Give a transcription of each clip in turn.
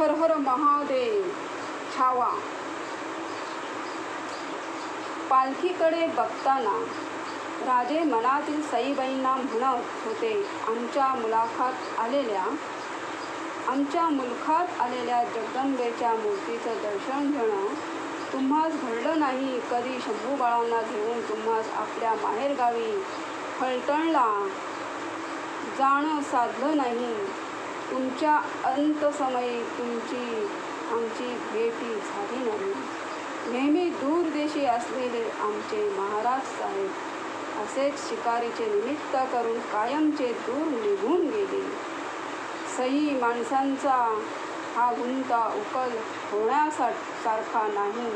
हर हर महादेव छावा. पालखीकडे बघताना राजे मनातील सईबाईंना म्हणत होते आमच्या मुलाखात आलेल्या आमच्या मुलखात आलेल्या जगदंबेच्या मूर्तीचं दर्शन घेणं तुम्हास घडलं नाही. कधी शंभू बाळांना घेऊन तुम्हास आपल्या माहेरगावी फलटणला जाणं साधलं नाही. तुमच्या अंतसमयी तुमची आमची भेटी झाली नाही. नेहमी दूरदेशी असलेले आमचे महाराज साहेब असेच शिकारीचे निमित्त करून कायमचे दूर निघून गेले. सई माणसांचा हा गुंता उकल होण्यासारखा नाही.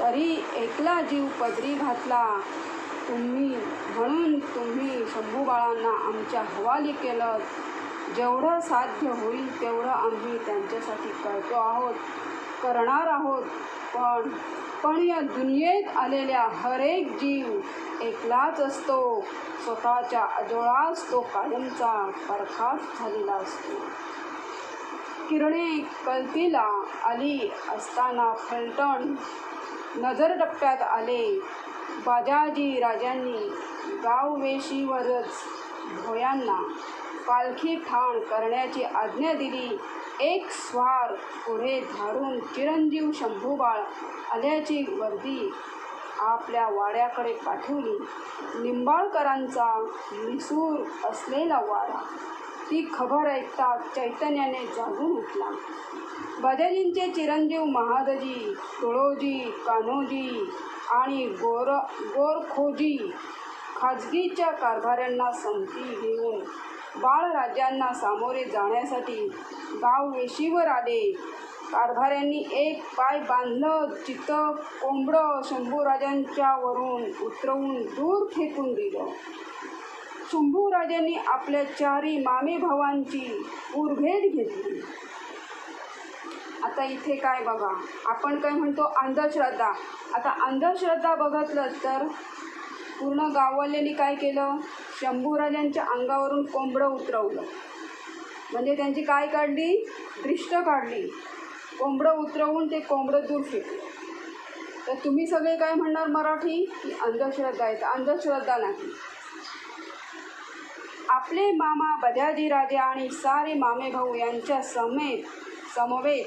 तरी एकला जीव पदरी घातला तुम्ही म्हणून तुम्ही शंभूबाळांना आमच्या हवाली केलं जेवढं साध्य होईल तेवढं आम्ही त्यांच्यासाठी करतो आहोत करणार आहोत. पण पण या दुनियेत आलेल्या हरेक जीव एकलाच असतो. स्वतःच्या अजोळास तो कायमचा परखाट झालेला असतो. किरणे कलतीला आली असताना फलटण नजर टप्प्यात आले. बाजाजी राजांनी गाववेशीवरच भोयांना पालखी ठाण करण्याची आज्ञा दिली. एक स्वार पुढे धाडून चिरंजीव शंभूबाळ आल्याची वर्दी आपल्या वाड्याकडे पाठवली. निंबाळकरांचा निसूर असलेला वाडा ती खबर ऐकता चैतन्याने जागून उठला. बजाजींचे चिरंजीव महादजी तुळोजी कान्होजी आणि गोर गोरखोजी खाजगीच्या कारभाऱ्यांना संधी घेऊन बाळ राज्यांना सामोरे जाण्यासाठी गाव वेशीवर आले. कारभाऱ्यांनी एक पाय बांधलं चित्त कोंबडं शंभूराजांच्या वरून उतरवून दूर फेकून दिलं. शंभूराजांनी आपल्या चारी मामे भावांची उरभेट घेतली. आता इथे काय बघा? आपण काय म्हणतो? अंधश्रद्धा. आता अंधश्रद्धा बघितलं तर पूर्ण गाववाल्यांनी काय केलं? शंभूराजांच्या अंगावरून कोंबडं उतरवलं. म्हणजे त्यांची काय काढली? दृष्ट काढली. कोंबडं उतरवून ते कोंबडं दूर फेकलं. तर तुम्ही सगळे काय म्हणणार मराठी? की अंधश्रद्धा आहे. तर अंधश्रद्धा नाही. आपले मामा बजाजीराजे आणि सारे मामे भाऊ यांच्या समेत समवेत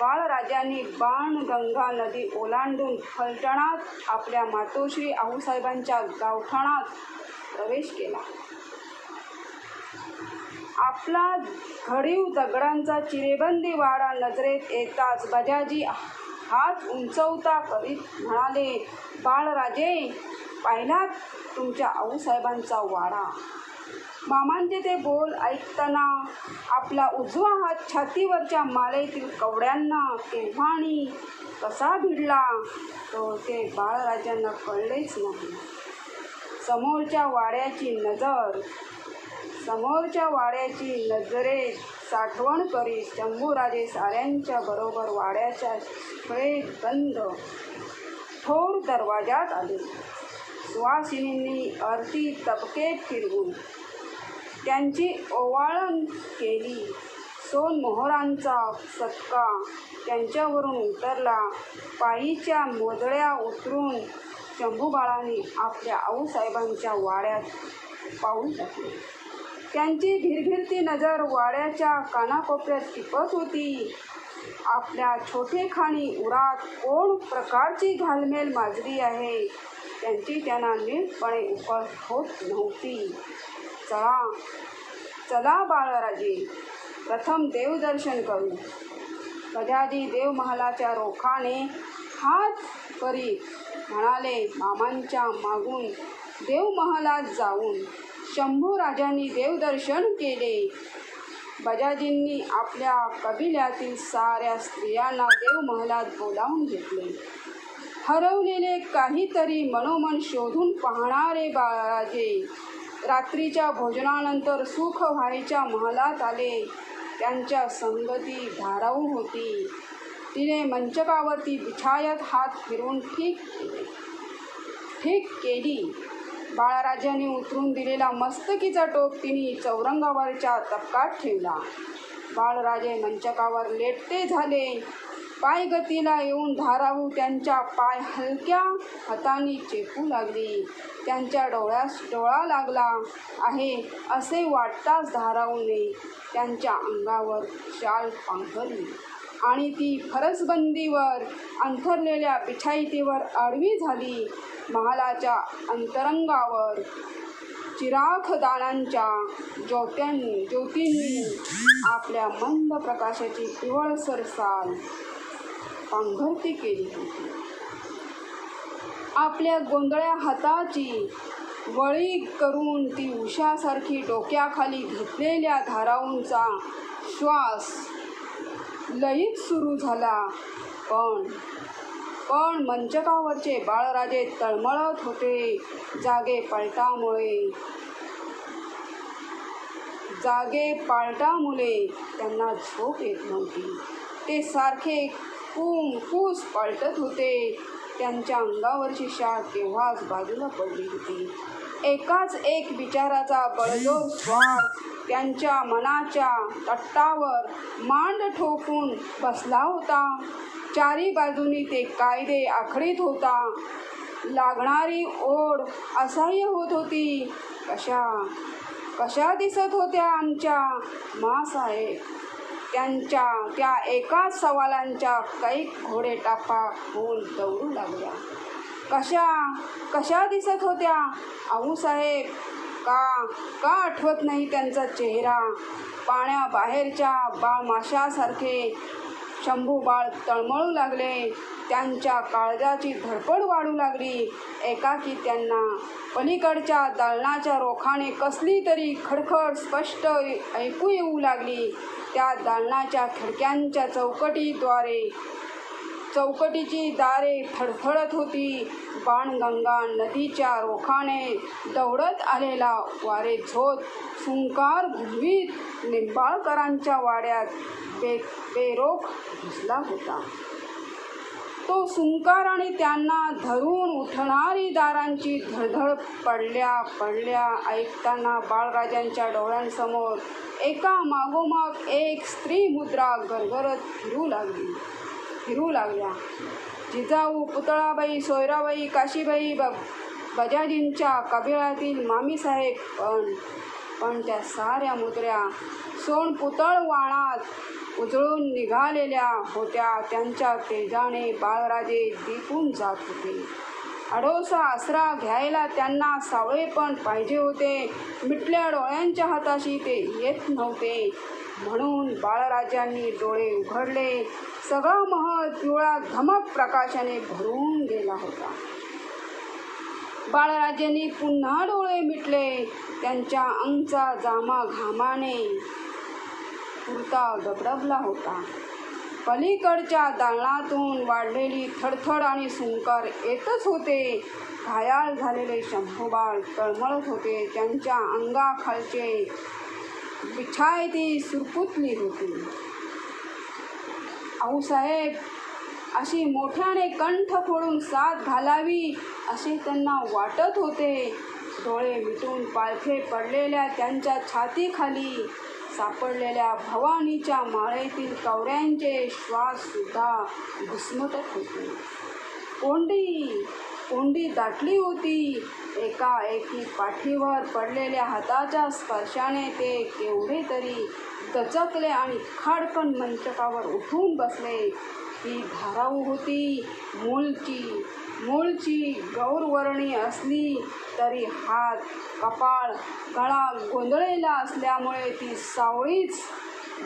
बाळराजांनी बाणगंगा नदी ओलांडून फलटणात आपल्या मातोश्री आऊसाहेबांच्या गावठाणात प्रवेश केला. आपला घडीव दगडांचा चिरेबंदी वाडा नजरेत येताच बजाजी हात उंचवता करीत म्हणाले बाळराजे पाहिलात तुमच्या आऊसाहेबांचा वाडा? मामांचे ते बोल ऐकताना आपला उजवा हात छातीवरच्या मालेतील कवड्यांना केव्हाणी कसा भिडला तो ते बाळराजांना कळलेच नाही. समोरच्या वाड्याची नजर समोरच्या वाड्याची नजरेत साठवण करीत शंभूराजे साऱ्यांच्या बरोबर वाड्याच्या शिखरेत बंद. थोर दरवाजात आले. सुवासिनींनी आरती तबकेत फिरवून त्यांची ओवाळण केली. सोन मोहरांचा सत्का त्यांच्यावरून उतरला. पायीच्या मोजळ्या उतरून शंभूबाळांनी आपल्या आऊसाहेबांच्या वाड्यात पाऊल टाकले त्यांची भिरभिरती नजर वाड्याच्या कानाकोपऱ्यात टिपत होती. आपल्या छोटेखानी उरात कोण प्रकारची घालमेल माजली आहे? त्यांची त्यांना नीटपणे उकळ होत नव्हती. चला. चला बाळराजे. प्रथम देवदर्शन करू. गजादी देवमहालाच्या रोखाने हात करीत म्हणाले मामांच्या मागून देवमहालात जाऊन शंभूराजांनी देवदर्शन केले. बजाजींनी आपल्या कबिल्यातील साऱ्या स्त्रियांना देवमहालात बोलावून घेतले. हरवलेले काहीतरी मनोमन शोधून पाहणारे बाळराजे रात्रीच्या भोजनानंतर सुख व्हायच्या महालात आले. त्यांच्या संगती धाराऊ होती. तिने मंचकावरती बिछायत हात फिरून ठीक ठीक केली. बाळराजाने उतरून दिलेला मस्तकीचा टोप तिने चौरंगावरच्या तपकात ठेवला. बाळराजे मंचकावर लेटते झाले. पायगतीला येऊन धारावू त्यांच्या पाय हलक्या हाताने चेपू लागली. त्यांच्या डोळ्यास डोळा लागला आहे असे वाटताच धारावूने त्यांच्या अंगावर शाल पांघरली आणि ती फरसबंदीवर अंथरलेल्या पिछाईतीवर आडवी झाली. महालाच्या अंतरंगावर चिराखदानांच्या ज्योत्यांनी ज्योतींनी आपल्या मंद प्रकाशाची पिवळसर साल पांघरती केली होती. आपल्या गोंधळ्या हाताची वळी करून ती उशासारखी डोक्याखाली घेतलेल्या धाराऊंचा श्वास लयीत सुरू झाला. पण पण मंचकावरचे बाळराजे तळमळत होते जागे पलटामुळे. जागे पालटामुळे त्यांना झोप येत नव्हती. ते सारखे कूम पालटत होते. त्यांच्या अंगावरची शाळ तेव्हाच बाजूला पडली होती. एकाच एक विचाराचा बळजोर स्वार त्यांच्या मनाच्या तट्टावर मांड ठोकून बसला होता. चारी बाजूनी ते कायदे आखडीत होता. लागणारी ओढ असह्य होत होती. कशा कशा दिसत होत्या आमच्या मासाहेब? त्यांच्या त्या एका सवालांच्या कैक घोडे टापा होऊन दौडू लागल्या. कशा कशा दिसत होत्या? आऊसाहेब का का आठवत नाही त्यांचा चेहरा? पाण्याबाहेरच्या बा माशासारखे शंभू बाळ तळमळू लागले. त्यांच्या काळजाची धडपड वाढू लागली. एकाकी त्यांना पलीकडच्या दालनाच्या रोखाने कसली तरी खडखड स्पष्ट ऐकू येऊ लागली. त्या दालनाच्या खिडक्यांच्या चौकटीद्वारे चौकटीची दारे फडफडत होती. बाणगंगा नदीच्या रोखाने दौडत आलेला वारे झोत सुंकार घुलवीत निंबाळकरांच्या वाड्यात बे बेरोख घुसला होता. तो सुंकार आणि त्यांना धरून उठणारी दारांची धडधड पडल्या पडल्या ऐकताना बाळराजांच्या डोळ्यांसमोर एका मागोमाग एक स्त्री मुद्रा गरगरत फिरू लागली. फिरू लागल्या. जिजाऊ पुतळाबाई सोयराबाई काशीबाई ब बजाजींच्या कबिळातील मामीसाहेब पण पण त्या साऱ्या मुद्र्या सोन पुतळ वाणात उजळून निघालेल्या होत्या. त्यांच्या तेजाने बाळराजे दिपून जात होते. अडोसा आसरा घ्यायला त्यांना सावळे पण पाहिजे होते. मिटल्या डोळ्यांच्या हाताशी ते येत नव्हते. म्हणून बाळराजांनी डोळे उघडले. सगळा महल पिवळा धमक प्रकाशाने भरून गेला होता. बाळराजांनी पुन्हा डोळे मिटले. त्यांच्या अंगचा जामा घामाने पुरता डबडबला होता. पलीकडच्या दालनातून वाढलेली थडथड आणि सुंकर येतच होते. घायाळ झालेले शंभूबाळ तळमळत होते. त्यांच्या अंगाखालचे बिछायती सुरपुतली होती आऊसाहेब अशी मोठ्याने कंठ फोडून साथ घालावी असे त्यांना वाटत होते. डोळे मिटून पालखे पडलेल्या त्यांच्या छातीखाली सापडलेल्या भवानीच्या माळेतील कवऱ्यांचे श्वाससुद्धा घुसमटत होते. कोंडी कोंडी दाटली होती. एका एकी पाठीवर पडलेल्या हाताच्या स्पर्शाने ते केवढे तरी दचकले आणि खाडकन मंचकावर उठून बसले. ती धाराऊ होती. मूळची मूळची गौरवर्णी असली तरी हात कपाळ गळा गोंधळलेला असल्यामुळे ती सावळीच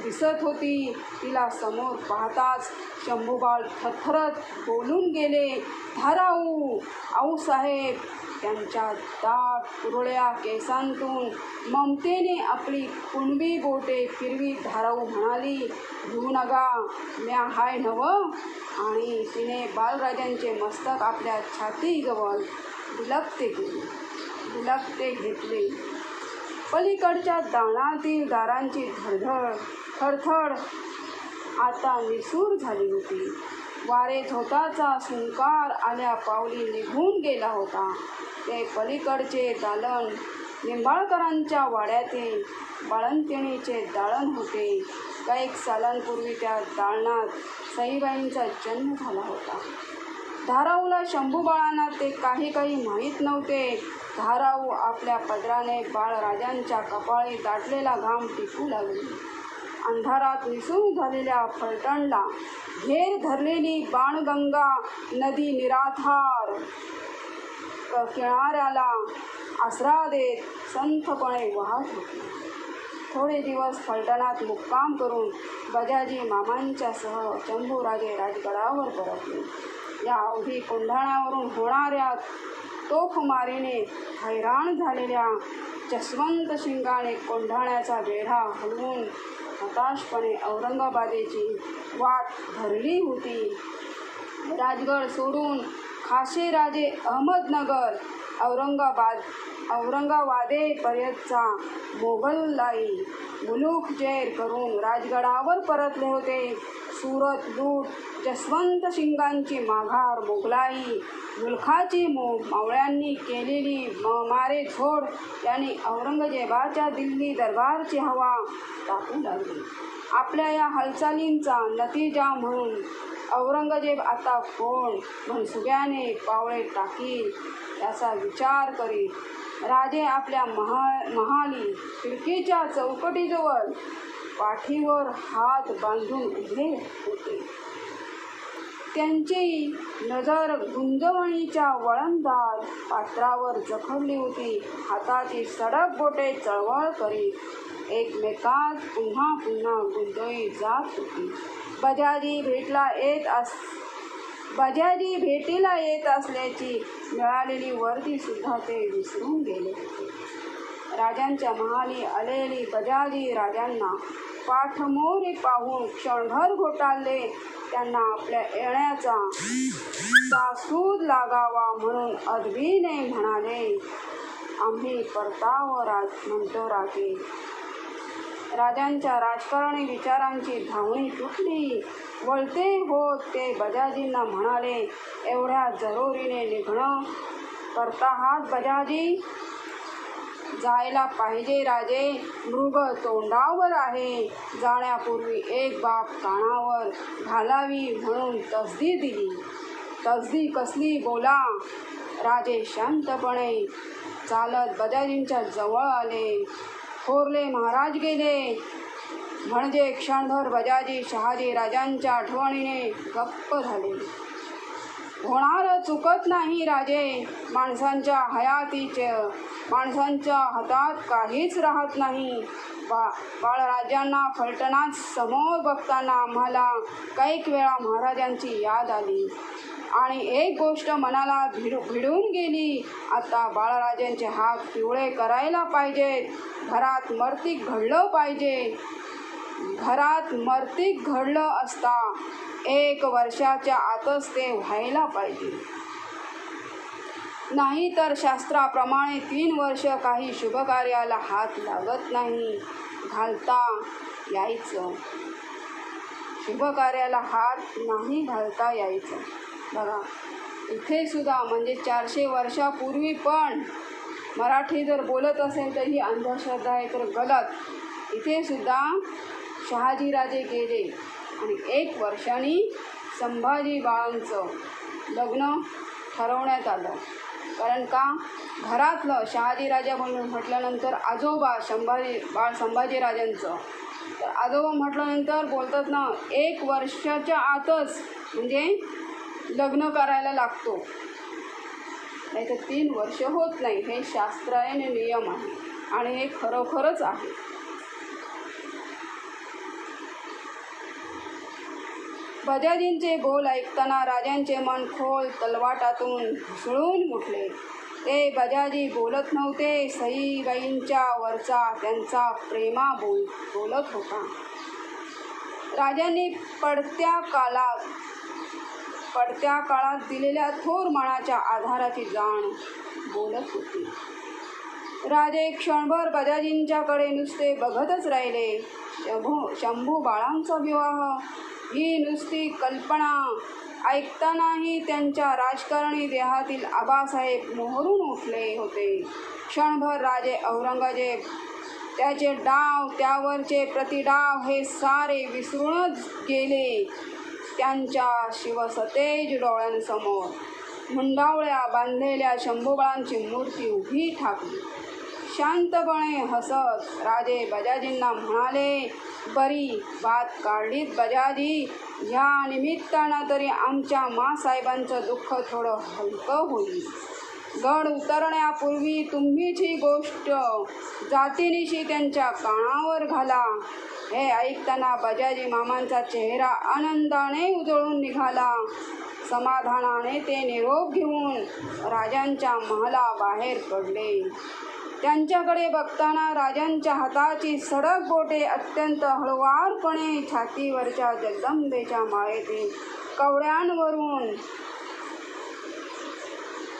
दिसत होती. तिला समोर पाहताच शंभूबाळ थरथरत बोलून गेले धाराऊ आऊसाहेब त्यांच्या दाट कुरळ्या केसांतून ममतेने आपली कुणबी बोटे फिरवी धाराऊ म्हणाली घेऊ नका म्या हाय नव आणि तिने बालराजांचे मस्तक आपल्या छातीजवळ विलगते केले विलगते घेतले. पलीकडच्या दाणातील दारांची धडधड थडथड आता निसूर झाली होती. वारे झोताचा सुंकार आल्या पावली निघून गेला होता. ते पलीकडचे दालन निंबाळकरांच्या वाड्यातील बाळंतिणीचे दाळण होते. कैक सालांपूर्वी त्या दालनात सईबाईंचा जन्म झाला होता. धाराऊला शंभूबाळांना ते काही काही माहीत नव्हते. धाराऊ आपल्या पदराने बाळराजांच्या कपाळी दाटलेला घाम टिकू लागली. अंधारात निसून झालेल्या फलटणला घेर धरलेली बाणगंगा नदी निराधार. किनाऱ्याला आसरा देत संथपणे वाहत होती. थोडे दिवस फलटणात मुक्काम करून बजाजी मामांच्यासह शंभूराजे राजगडावर परतले. या अवधी कोंढाण्यावरून होणाऱ्या तोफमारीने हैराण झालेल्या जसवंत शिंगाने कोंढाण्याचा वेढा हलवून हताशपणे औरंगाबादेची वाट धरली होती. राजगड सोडून खासे राजे अहमदनगर औरंगाबाद औरंगाबादेपर्यंतचा मोगललाई मुलूक जैर करून राजगडावर परतले होते. सुरत लूट जसवंत शिंगांची माघार मोगलाई मुलखाची मो मावळ्यांनी केलेली म मारे झोड यांनी औरंगजेबाच्या दिल्ली दरबारची हवा टाकू लागली. आपल्या या हालचालींचा नतीजा म्हणून औरंगजेब आता कोण मनसुब्याने पावळे टाकील याचा विचार करीत राजे आपल्या महा महाली खिडकीच्या चौकटीजवळ पाठीवर हात बांधून उभे होते. त्यांची नजर गुंजवणीच्या वळणदार पात्रावर जखडली होती. हाताची सडक बोटे चळवळ करीत एकमेकात पुन्हा पुन्हा गुंजळी जात होती. बजाजी भेटला येत अस बजाजी भेटीला येत असल्याची मिळालेली वर्दी सुद्धा ते विसरून गेले होते. राजांच्या महाली आलेली बजाजी राजांना पाठमोरी पाहून क्षणभर घोटाळले. त्यांना आपल्या येण्याचा सासूद लागावा म्हणून अदबीने म्हणाले आम्ही परताव राज म्हणतो राजे. राजांच्या राजकारणी विचारांची धावणी तुटली. वळते होत ते बजाजींना म्हणाले एवढ्या जरोरीने निघणं करता हात बजाजी. जायला पाहिजे राजे. मृग तोंडावर आहे. जाण्यापूर्वी एक बाप कानावर घालावी म्हणून तसदी दिली. तसदी कसली बोला. राजे शांतपणे चालत बजाजींच्या जवळ आले. थोरले महाराज गेले. म्हणजे क्षणभर बजाजी शहाजी राजांच्या आठवणीने गप्प झाले. होणार चुकत नाही राजे. माणसांच्या हयातीचे माणसांच्या हातात काहीच राहत नाही. बा बाळराजांना फलटणात समोर बघताना आम्हाला कैक वेळा महाराजांची याद आली. आणि एक गोष्ट मनाला भिड भिडून गेली. आता बाळराजांचे हात पिवळे करायला पाहिजेत. घरात मर्तिक घडलं पाहिजे. घरात मर्तिक घडलं असता एक वर्षाच्या आतच ते व्हायला पाहिजे. नाही तर शास्त्राप्रमाणे तीन वर्ष काही शुभकार्याला हात लागत नाही. घालता यायचं. शुभकार्याला हात नाही घालता यायचं. बघा इथे सुद्धा म्हणजे चारशे वर्षापूर्वी पण मराठी जर बोलत असेल तर ही अंधश्रद्धा आहे तर गलत. इथे सुद्धा शहाजीराजे गेले आणि एक वर्षाने संभाजी बाळांचं लग्न ठरवण्यात आलं. कारण का? घरातलं शहाजीराजा म्हणून म्हटल्यानंतर आजोबा संभाजी बाळ संभाजीराजांचं. तर आजोबा म्हटल्यानंतर बोलतात ना एक वर्षाच्या आतच म्हणजे लग्न करायला लागतो. नाही तर तीन वर्ष होत नाही. हे शास्त्रायने नियम आहे आणि हे खरोखरच आहे. बजाजींचे बोल ऐकताना राजांचे मन खोल तलवाटातून घुसळून उठले. ते बजाजी बोलत नव्हते. सईबाईंच्या वरचा त्यांचा प्रेमा बोल बोलत होता. राजांनी पडत्या काळात पडत्या काळात दिलेल्या थोर मनाच्या आधाराची जाण बोलत होती. राजे क्षणभर बजाजींच्याकडे नुसते बघतच राहिले. शंभू शंभू बाळांचा विवाह ही नुसती कल्पना ऐकतानाही त्यांच्या राजकारणी देहातील आबासाहेब मोहरून उठले होते. क्षणभर राजे औरंगजेब त्याचे डाव त्यावरचे प्रतिडाव हे सारे विसरूनच गेले. त्यांच्या शिवसतेज डोळ्यांसमोर मुंडावळ्या बांधलेल्या शंभूबाळांची मूर्ती उभी ठाकली. शांतपणे हसत राजे बजाजींना म्हणाले बरी बात काढलीत बजाजी. ह्या निमित्तानं तरी आमच्या मासाहेबांचं दुःख थोडं हलकं होईल. गड उतरण्यापूर्वी तुम्हीच ही गोष्ट जातीनिशी त्यांच्या कानावर घाला. हे ऐकताना बजाजी मामांचा चेहरा आनंदाने उजळून निघाला. समाधानाने ते निरोप घेऊन राजांच्या महाला बाहेर पडले. त्यांच्याकडे बघताना राजांच्या हाताची सडक बोटे अत्यंत हळुवारपणे छातीवरच्या जगदंबेच्या माळेतील कवड्यांवरून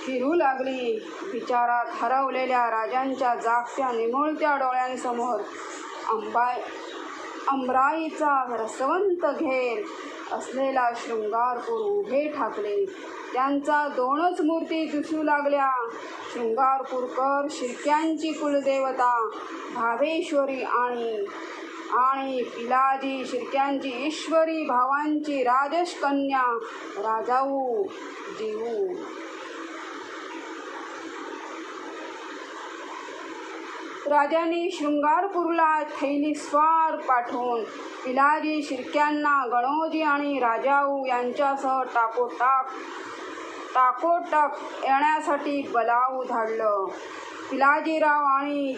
फिरू लागली. विचारात हरवलेल्या राजांच्या जागत्या निमुळत्या डोळ्यांसमोर अंबाय अंबराईचा रसवंत घेर असलेला शृंगारपूर उभे ठाकले त्यांचा दोनच मूर्ती दिसू लागल्या. शृंगारपूरकर शिरक्यांची कुलदेवता भावेश्वरी आणि आणि पिलाजी शिरक्यांची ईश्वरी भावांची राजश कन्या राजाऊ जीवू राजांनी शृंगारपूरला थैली स्वार पाठवून पिलाजी शिर्क्यांना गणोजी आणि राजाऊ यांच्यासह टाकोटाक टाकोटक येण्यासाठी बलाऊ धाडलं पिलाजीराव आणि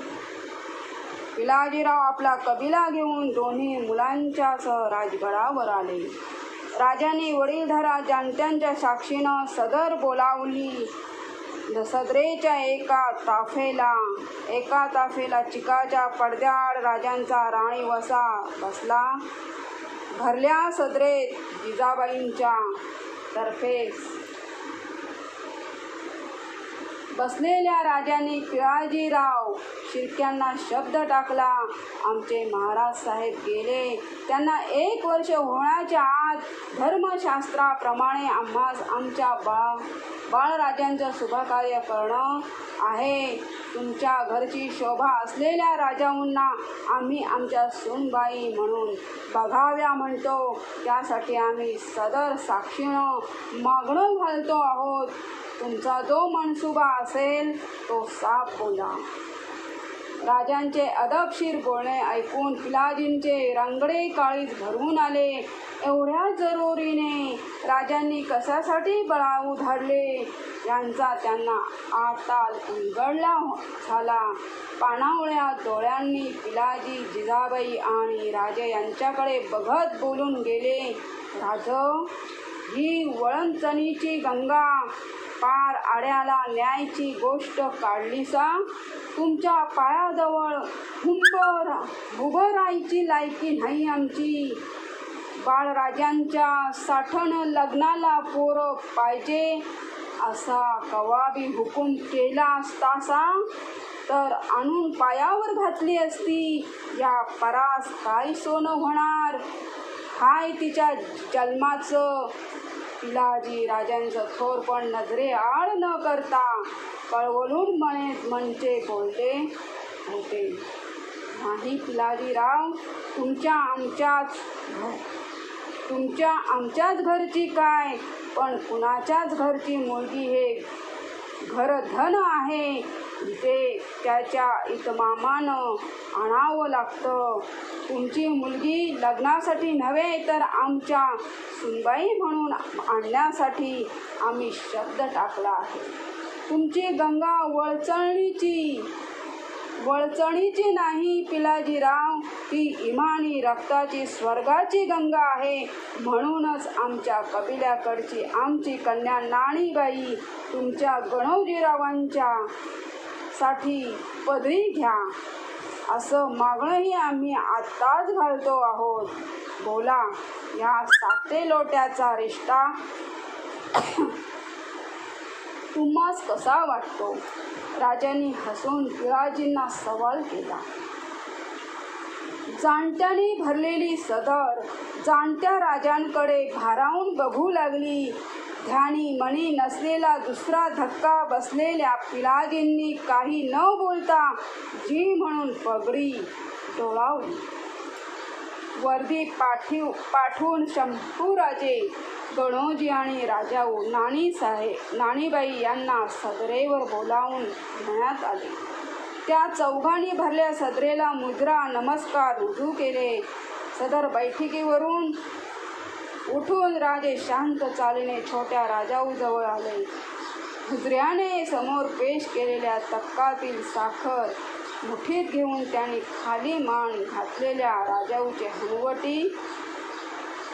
पिलाजीराव आपला कबिला घेऊन दोन्ही मुलांच्यासह राजगडावर आले. राजांनी वडीलधारा जाणत्यांच्या साक्षीनं सदर बोलावली. सदरेच्या एका ताफेला एका ताफेला चिकाच्या पडद्याआड राजांचा राणी वसा बसला. भरल्या सदरेत जिजाबाईंच्या तर्फेस बसलेल्या राजांनी पिळाजीराव शिर्क्यांना शब्द टाकला. आमचे महाराज साहेब गेले. त्यांना एक वर्ष होण्याच्या आत धर्मशास्त्राप्रमाणे आम्हास आमच्या बाळ बाळराजांचं शुभकार्य करणं आहे. तुमच्या घरची शोभा असलेल्या राजाऊंना आम्ही आमच्या सूनबाई म्हणून बघाव्या म्हणतो. त्यासाठी आम्ही सदर साक्षीनं मागणं घालतो आहोत. तुमचा जो मनसुबा असेल तो साफ बोला. राजांचे अदबशीर बोलणे ऐकून पिलाजींचे रंगडे काळीज भरवून आले. एवढ्या जरुरीने राजांनी कशासाठी बळावू धाडले यांचा त्यांना आताल उलगडला झाला. पाणावळ्या डोळ्यांनी पिलाजी जिजाबाई आणि राजे यांच्याकडे बघत बोलून गेले. राज ही वळणचणीची गंगा. पार आड्याला न्यायची गोष्ट काढली सांग तुमच्या पायाजवळ हुंबर उभं राहायची लायकी नाही आमची. बाळराजांच्या साठण लग्नाला पोरं पाहिजे असा कवाबी हुकूम केला असता सांग तर आणून पायावर घातली असती या परास काय सोनं होणार? हाय तिच्या जन्माचं. पिलाजी राजांचं थोर पण नजरे आड न करता कळवळून म्हणे म्हणजे बोलले होते. नाही पिलाजीराव तुमच्या आमच्याच तुमच्या आमच्याच घरची काय? पण कुणाच्याच घरची मुलगी हे घरधन आहे. इथे त्याच्या इतमामानं आणावं लागतं. तुमची मुलगी लग्नासाठी नव्हे तर आमच्या सुनबाई म्हणून आणण्यासाठी आम्ही शब्द टाकला आहे. तुमची गंगा वळचळणीची वळचणीची नाही पिलाजीराव ती इमानी रक्ताची स्वर्गाची गंगा आहे. म्हणूनच आमच्या कबिल्याकडची आमची कन्या नाणीबाई तुमच्या गणवजीरावांच्या साठी पदरी घ्या. असं मागणंही आम्ही आत्ताच घालतो आहोत. बोला या साते लोट्याचा रिष्टा तुम्हास कसा वाटतो? राजांनी हसून पिळाजींना सवाल केला. जाणत्याने भरलेली सदर जाणत्या राजांकडे भारावून बघू लागली. ध्यानी मणी नसलेला दुसरा धक्का बसलेल्या पिलाजींनी काही न बोलता जी म्हणून पगडी डोळावली. वर्दी पाठीव पाठवून शंभूराजे गणोजी आणि राजाऊ नाणी साहेब नाणीबाई यांना सदरेवर बोलावून घेण्यात आले. त्या चौघांनी भरल्या सदरेला मुद्रा नमस्कार रुजू केले. सदर बैठकीवरून उठून राजे शांत चालीने छोट्या राजाऊजवळ आले. हुजऱ्याने समोर पेश केलेल्या तक्कातील साखर मुठीत घेऊन त्यांनी खाली मान घातलेल्या राजाऊचे हनुवटी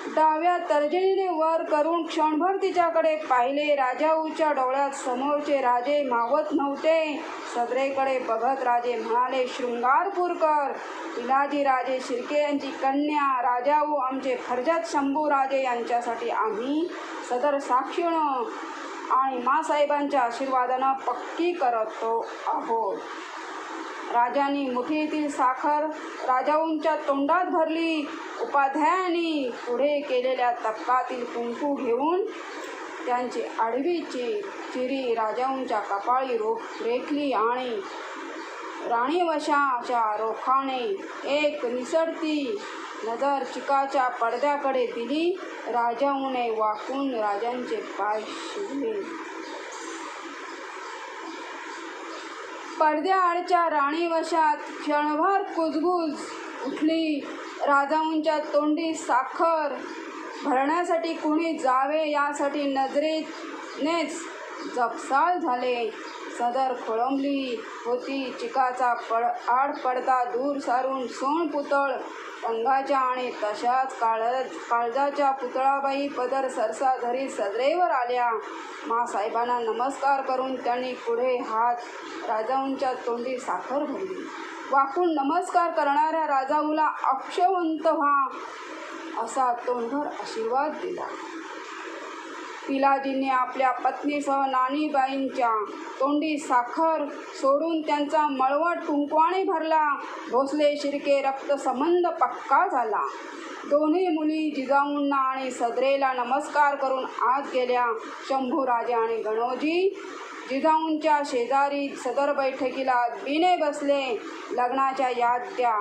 डाव्या तर्जनीने वर करून क्षणभर तिच्याकडे पाहिले. राजाऊच्या डोळ्यात समोरचे राजे मावत नव्हते. सदरेकडे बघत राजे म्हणाले शृंगारपूरकर पिलाजी राजे शिर्के यांची कन्या राजाऊ आमचे फर्जत शंभू राजे यांच्यासाठी आम्ही सदर साक्षीनं आणि मासाहेबांच्या आशीर्वादानं पक्की करतो आहोत. राजाने मुठीतील साखर राजाऊंच्या तोंडात भरली. उपाध्यायांनी पुढे केलेल्या तपकातील कुंकू घेऊन त्यांची आडवीची चिरी राजाऊंच्या कपाळी रो रेखली आणि राणीवशाच्या रोखाने एक निसरती नजर चिकाच्या पडद्याकडे दिली. राजाऊने वाकून राजांचे पाय शिवले पडद्याआडच्या राणीवशात क्षणभर कुजबुज उठली. राजाऊंच्या तोंडी साखर भरण्यासाठी कुणी जावे यासाठी नजरेनेच जपसाळ झाले. सदर खोळंबली होती. चिकाचा पड आड पडता दूर सारून सोन पुतळ रंगाच्या आणि तशाच काळ काळजाच्या पुतळाबाई पदर सरसा धरी सदरेवर आल्या. मासाहेबांना नमस्कार करून त्यांनी पुढे हात राजाऊंच्या तोंडी साखर भरली. वाकून नमस्कार करणाऱ्या राजाऊला अक्षवंत व्हा असा तोंडभर आशीर्वाद दिला. पिलाजीने आपल्या पत्नीसह नानीबाईंच्या तोंडी साखर सोडून त्यांचा मळवट कुंकवाने भरला. भोसले शिर्के रक्तसंबंध पक्का झाला. दोन्ही मुली जिजाऊंना आणि सदरेला नमस्कार करून आत गेल्या. शंभूराजे आणि गणोजी जिजाऊंच्या शेजारी सदर बैठकीला बिने बसले. लग्नाच्या याद द्या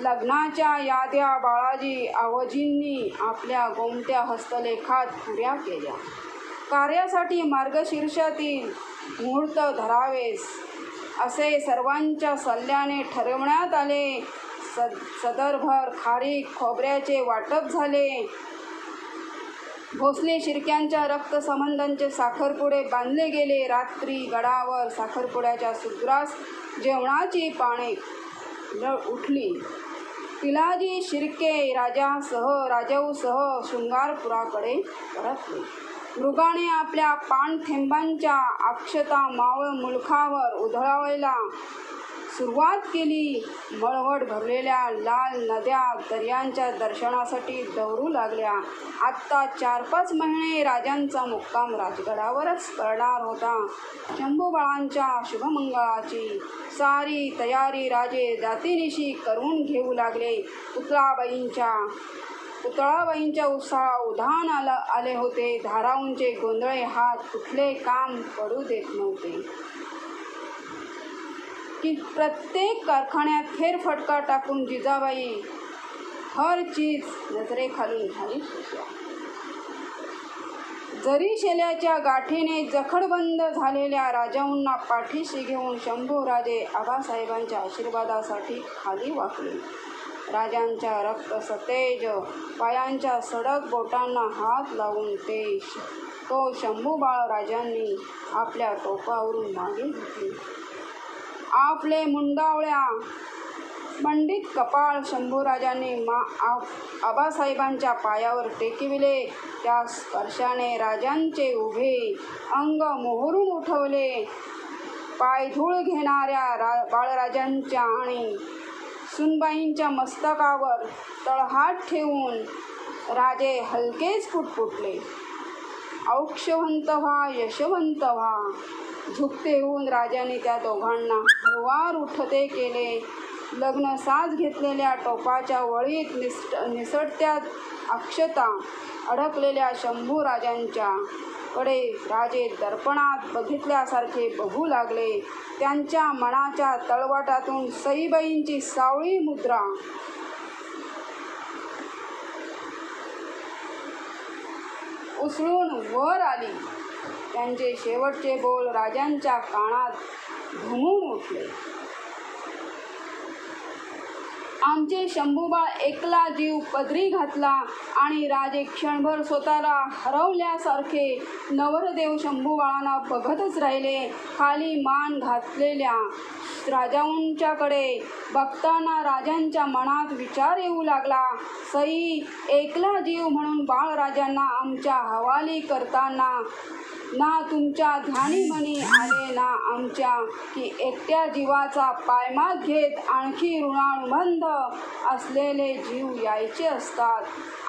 लग्नाच्या याद्या बाळाजी आवजींनी आपल्या गोमत्या हस्तलेखात पुऱ्या केल्या. कार्यासाठी मार्गशीर्षातील मुहूर्त धरावेस असे सर्वांच्या सल्ल्याने ठरवण्यात आले. सद सदरभर खारीक खोबऱ्याचे वाटप झाले. भोसले शिरक्यांच्या रक्तसंबंधांचे साखरपुडे बांधले गेले. रात्री गडावर साखरपुड्याच्या सुग्रास जेवणाची पाने उठली. पिलाजी शिर्के राजासह राजवसह शृंगारपुराकडे परतले. मृगाने आपल्या पाणथेंबांच्या अक्षता मावळ मुलखावर उधळावायला सुरुवात केली. मळवट भरलेल्या लाल नद्या दर्यांच्या दर्शनासाठी दौरू लागल्या. आत्ता चार पाच महिने राजांचा मुक्काम राजगडावरच करणार होता. शंभूबाळांच्या शुभमंगळाची सारी तयारी राजे जातीनिशी करून घेऊ लागले. पुतळाबाईंच्या पुतळाबाईंच्या उत्साह उधाण आलं आले होते. धाराऊंचे गोंधळे हात कुठले काम पडू देत नव्हते. की प्रत्येक कारखान्यात फेरफटका टाकून जिजाबाई हर चीज नजरेखालून झाली. जरी शेल्याच्या गाठीने जखडबंद झालेल्या राजाऊंना पाठीशी घेऊन शंभूराजे आबासाहेबांच्या आशीर्वादासाठी खाली वाकले. राजांच्या रक्त सतेज पायांच्या सडक बोटांना हात लावून ते श- तो शंभूबाळ राजांनी आपल्या टोपावरून मागे घेतली. आपले मुंडावळ्या. मंडित कपाळ शंभूराजांनी मा आप आबासाहेबांच्या पायावर टेकविले. त्या स्पर्शाने राजांचे उभे अंग मोहरून उठवले. पायधूळ घेणाऱ्या रा बाळराजांच्या आणि सुनबाईंच्या मस्तकावर तळहात ठेवून राजे हलकेच फुटफुटले. औक्षवंत व्हा यशवंत व्हा. झुकते होऊन राजाने त्या दोघांना. हळवार उठते केले. लग्न साज घेतलेल्या टोपाच्या वळीत निसट निसटत्या अक्षता अडकलेल्या शंभू राजांच्या कडे. राजे दर्पणात बघितल्यासारखे बघू लागले. त्यांच्या मनाच्या तळवटातून सईबाईंची सावळी मुद्रा. उसळून वर आली. त्यांचे शेवटचे बोल राजांच्या कानात घुमून उठले. आमचे शंभूबाळ एकला जीव पदरी घातला आणि राजे क्षणभर स्वतःला हरवल्यासारखे नवरदेव शंभूबाळांना बघतच राहिले खाली मान घातलेल्या राजांच्याकडे बघताना राजांच्या मनात विचार येऊ लागला. सई एकला जीव म्हणून बाळराजांना आमच्या हवाली करताना ना तुमच्या ध्यानीमनी आले ना आमच्या की एकट्या जीवाचा पायमात घेत आणखी ऋणानुबंध असलेले जीव यायचे असतात.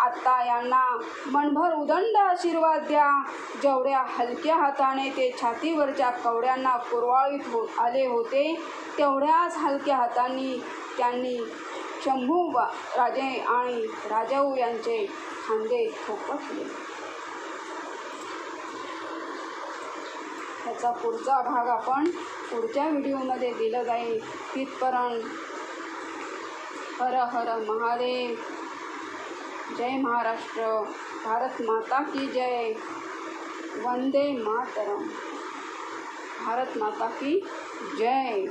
आत्ता यांना मनभर उदंड आशीर्वाद द्या. जेवढ्या हलक्या हाताने ते छातीवरच्या कवड्यांना कुरवाळीत हो आले होते तेवढ्याच हलक्या हातांनी त्यांनी शंभू राजे आणि राजाऊ यांचे खांदे थोपटले. त्याचा पुढचा भाग आपण पुढच्या व्हिडिओमध्ये दिलं जाईल. तिथपर्यंत हर हर महादेव. जय महाराष्ट्र. भारत माता की जय. वंदे मातरम. भारत माता की जय.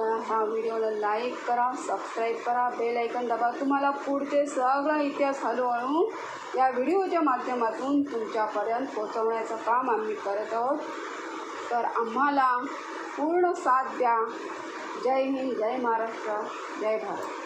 हा व्हिडिओला लाईक करा सबस्क्राईब करा बेल ऐकन दाबा. तुम्हाला पुढचे सगळा इतिहास हळूहळू या व्हिडिओच्या माध्यमातून तुमच्यापर्यंत पोचवण्याचं काम आम्ही करत आहोत. तर आम्हाला पूर्ण साथ द्या. जय हिंद जय महाराष्ट्र जय भारत.